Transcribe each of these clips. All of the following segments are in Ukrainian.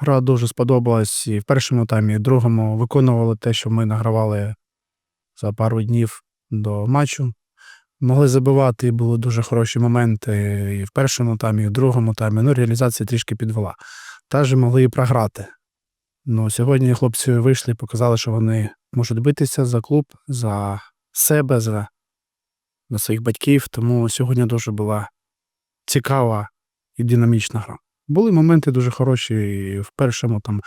Гра дуже сподобалась і в першому таймі, і в другому виконували те, що ми награвали за пару днів до матчу. Могли забивати, і були дуже хороші моменти і в першому таймі, і в другому таймі. Ну, реалізація трішки підвела. Також могли і програти. Ну, сьогодні хлопці вийшли і показали, що вони можуть битися за клуб, за себе, за, за своїх батьків. Тому сьогодні дуже була цікава і динамічна гра. Були моменти дуже хороші. І в першому, там,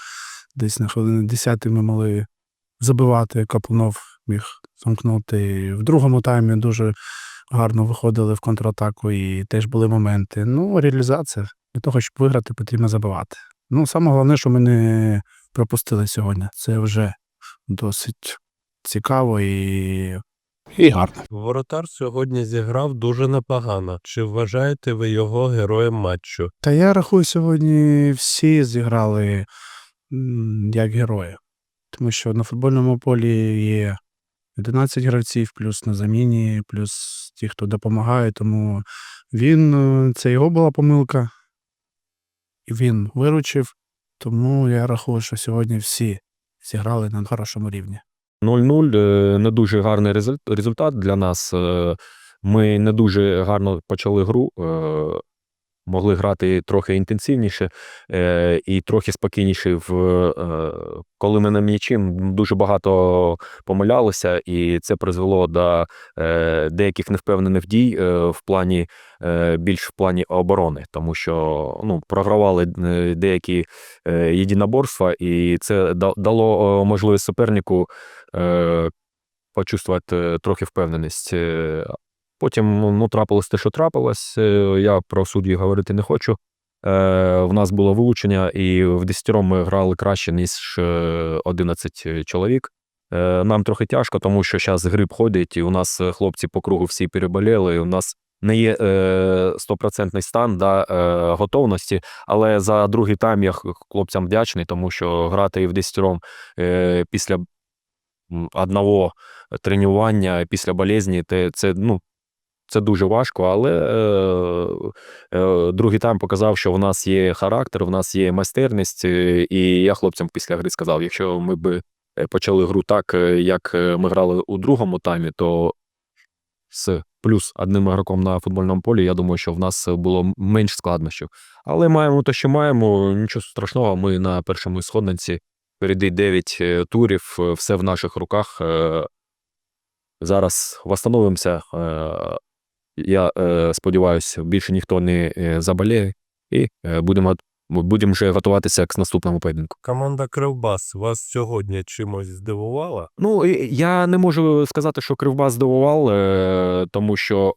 десь на хвилини 10 ми могли забивати, Капунов міг замкнути. В другому таймі дуже гарно виходили в контратаку, і теж були моменти. Ну, реалізація. Для того, щоб виграти, потрібно забивати. Ну, саме головне, що ми не пропустили сьогодні. Це вже досить цікаво і, і гарно. Воротар сьогодні зіграв дуже непогано. Чи вважаєте ви його героєм матчу? Та я рахую, сьогодні всі зіграли як герої. Тому що на футбольному полі є 11 гравців, плюс на заміні, плюс ті, хто допомагає. Тому він, е, це його була помилка, і він виручив. Тому я рахую, що сьогодні всі зіграли на хорошому рівні. 0-0 е, не дуже гарний результ- результат для нас. Е, Ми не дуже гарно почали гру. е, Могли грати трохи інтенсивніше і трохи спокійніше. В, коли ми на м'ячі, дуже багато помилялися, і це призвело до деяких невпевнених дій в плані більш в плані оборони, тому що ну, програвали деякі єдиноборства, і це дало можливість супернику почувствувати е, трохи впевненість. Е, Потім ну, трапилось те, що трапилось. Е, Я про судді говорити не хочу. Е, В нас було вилучення, і в десятером ми грали краще, ніж е, 11 чоловік. Е, Нам трохи тяжко, тому що зараз грип ходить, і у нас е, хлопці по кругу всі переболіли. У нас не є е, стопроцентний стан да, е, готовності, але за другий тайм я хлопцям вдячний, тому що грати і в десятером е, після одного тренування, після болезні, те, це, ну, це дуже важко, але е, е, другий тайм показав, що в нас є характер, в нас є майстерність. е, І я хлопцям після гри сказав: якщо ми б е, почали гру так, е, як ми грали у другому таймі, то з плюс одним ігроком на футбольному полі, я думаю, що в нас було менш складнощів. Але маємо те, що маємо, нічого страшного. Ми на першому сходниці впереді 9 е, турів, все в наших руках. е, Зараз восстановимося. е, Я е, сподіваюся, більше ніхто не е, заболіє, і е, будемо будемо вже готуватися к наступному поєдинку. Команда Кривбас вас сьогодні чимось здивувала? Ну, я не можу сказати, що Кривбас здивував, е, тому що,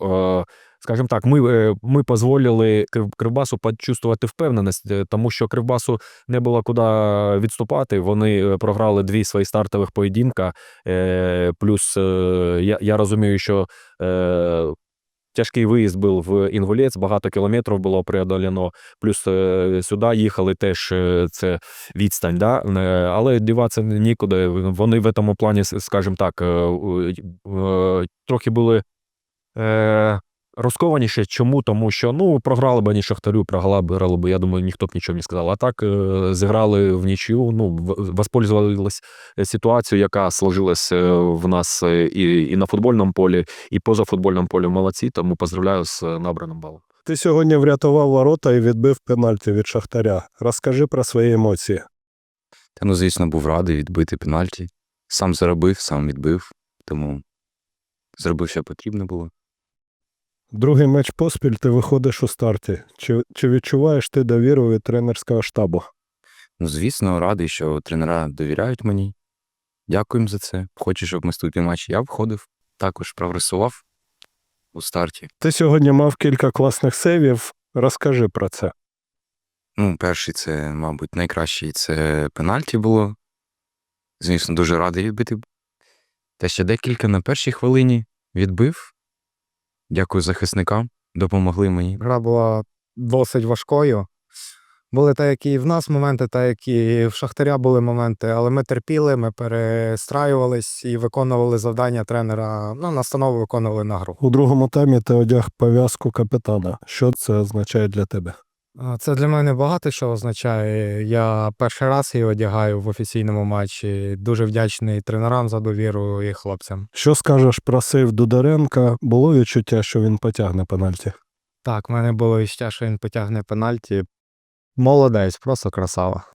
скажімо так, ми, е, ми дозволили Кривбасу почувствувати впевненість, е, тому що Кривбасу не було куди відступати. Вони е, програли дві свої стартових поєдинка. Плюс я, я розумію, що. Тяжкий виїзд був в Інгулець, багато кілометрів було преодолено. Плюс сюди їхали теж це відстань, да? Але діватися нікуди. Вони в цьому плані, скажімо так, трохи були е, розкованіші. Чому? Тому що ну, програли б ані Шахтарю, програли б, я думаю, ніхто б нічого не сказав. А так е, зіграли в нічию, ну, воспользувались ситуацією, яка сложилась е, в нас е, і, і на футбольному полі, і поза футбольним полем. Молодці, тому поздравляю з е, набраним балом. Ти сьогодні врятував ворота і відбив пенальті від Шахтаря. Розкажи про свої емоції. Та ну, звісно, був радий відбити пенальті. Сам заробив, сам відбив, тому зробив, що потрібно було. Другий матч поспіль ти виходиш у старті. Чи, чи відчуваєш ти довіру від тренерського штабу? Ну, звісно, радий, що тренера довіряють мені. Дякую за це. Хочу, щоб наступний матч я входив, також прогресував у старті. Ти сьогодні мав кілька класних сейвів. Розкажи про це. Ну, перший це, мабуть, найкращий це пенальті було. Звісно, дуже радий відбити. Та ще декілька на першій хвилині відбив. Дякую захисникам, допомогли мені. Гра була досить важкою. Були та, які і в нас моменти, та які в Шахтаря були моменти, але ми терпіли, ми перестраювались і виконували завдання тренера. Ну, настанову виконували на гру. У другому темі ти одяг пов'язку капітана. Що це означає для тебе? Це для мене багато що означає. Я перший раз її одягаю в офіційному матчі. Дуже вдячний тренерам за довіру і хлопцям. Що скажеш про сейв Дударенка? Було відчуття, що він потягне пенальті? Так, в мене було відчуття, що він потягне пенальті. Молодець, просто красава.